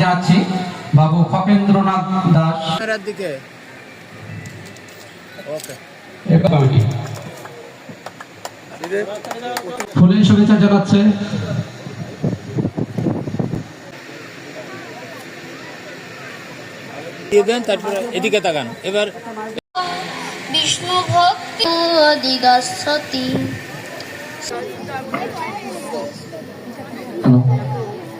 রবীন্দ্রনাথ দাস। ক্যামেরার দিকে। ওকে। এর ফুলের শুভেচ্ছা জানাচ্ছে। দেন তারপরে এদিকে তাকান। এবার বিষ্ণু ভক্তি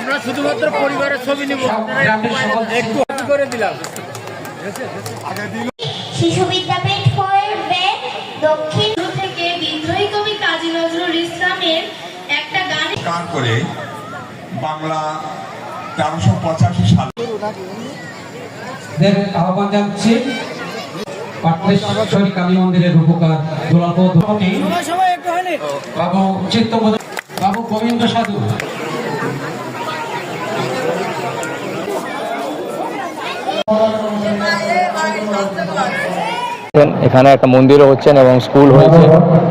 আমরা শুধুমাত্র পরিবারের ছবি নিব। একটু করে দিলাম। শিশু বিদ্যাপীঠ দক্ষিণ থেকে বিদ্রোহী কবি কাজী নজরুল ইসলামের একটা গান কার করে বাংলা তেরোশো পঁচাশি সাল আহ্বান জানাচ্ছি। পাটলেশ্বরী কালী মন্দিরের বাবু চিত্তবোধ বাবু গোবিন্দ সাধু। এখানে একটা মন্দিরও হচ্ছেন এবং স্কুল হয়েছে।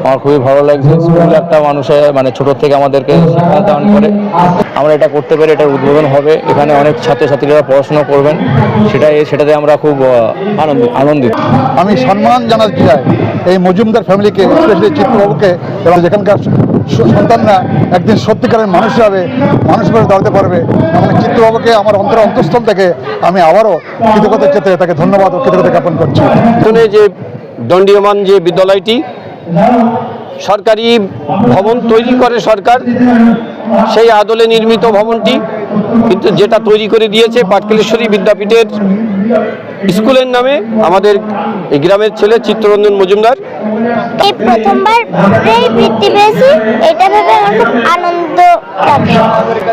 আমার খুবই ভালো লাগছে। স্কুল একটা মানুষের মানে ছোট থেকে আমাদেরকে শিক্ষা দান করে। আমরা এটা করতে পেরে এটার উদ্বোধন হবে। এখানে অনেক ছাত্রছাত্রীরা পড়াশোনা করবেন। সেটাই সেটাতে আমরা খুব আহ, আনন্দিত। আমি সম্মান জানাতে চাই এই মজুমদার ফ্যামিলিকে স্পেশালি চিত্রবাবুকে এবং যেখানকার সন্তানরা একদিন সত্যিকারের মানুষ হবে, মানুষ করে দাঁড়াতে পারবে। এবং চিত্রবাবুকে আমার অন্তর অন্তঃস্থল থেকে আমি আবারও কৃতজ্ঞতা ক্ষেত্রে তাকে ধন্যবাদ ও কৃতজ্ঞতা জ্ঞাপন করছি। যে দণ্ডীয়মান যে বিদ্যালয়টি, সরকারি ভবন তৈরি করে সরকার, সেই আদলে নির্মিত ভবনটি, কিন্তু যেটা তৈরি করে দিয়েছে পাটকেলেশ্বরী বিদ্যাপীঠের স্কুলের নামে আমাদের এই গ্রামের ছেলে চিত্তরঞ্জন মজুমদার। এই প্রথমবার এই বৃত্তি পেয়েছি এটা ভেবে আমার খুব আনন্দ লাগে।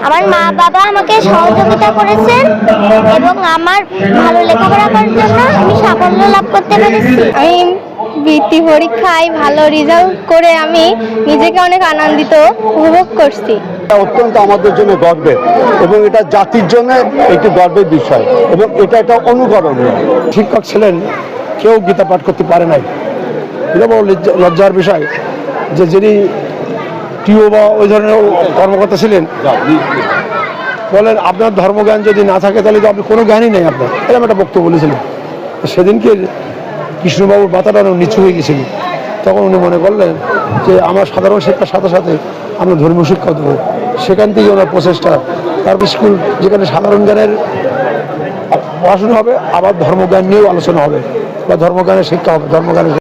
আমার মা বাবা আমাকে সহযোগিতা করেছেন এবং আমার ভালো লেখাপড়া করার জন্য আমি সাফল্য লাভ করতে পেরেছি। আমি বৃত্তি পরীক্ষায় ভালো রেজাল্ট করে আমি নিজেকে অনেক আনন্দিত উপভোগ করছি। এটা অত্যন্ত আমাদের জন্য গর্বের এবং এটা জাতির জন্য একটি গর্বের বিষয় এবং এটা একটা অনুকরণীয়। শিক্ষক ছিলেন কেউ গীতা পাঠ করতে পারে নাই। এটা বড় লজ্জা- লজ্জার বিষয় যে যিনি টিও বা ওই ধরনের কর্মকর্তা ছিলেন বলেন আপনার ধর্মজ্ঞান যদি না থাকে তাহলে তো আপনি কোনো জ্ঞানই নেই আপনার। এরকম একটা বক্তব্য বলেছিলেন। সেদিনকে কৃষ্ণবাবুর মাথাটা নিচু হয়ে গেছিল। তখন উনি মনে করলেন যে, আমার সাধারণ শিক্ষার সাথে সাথে আমরা ধর্মীয় শিক্ষা দেবো। সেখান থেকেই ওনার প্রচেষ্টা। তারপর স্কুল, যেখানে সাধারণ জ্ঞানের পড়াশোনা হবে, আবার ধর্মজ্ঞান নিয়েও আলোচনা হবে বা ধর্মজ্ঞানের শিক্ষা হবে, ধর্মজ্ঞানের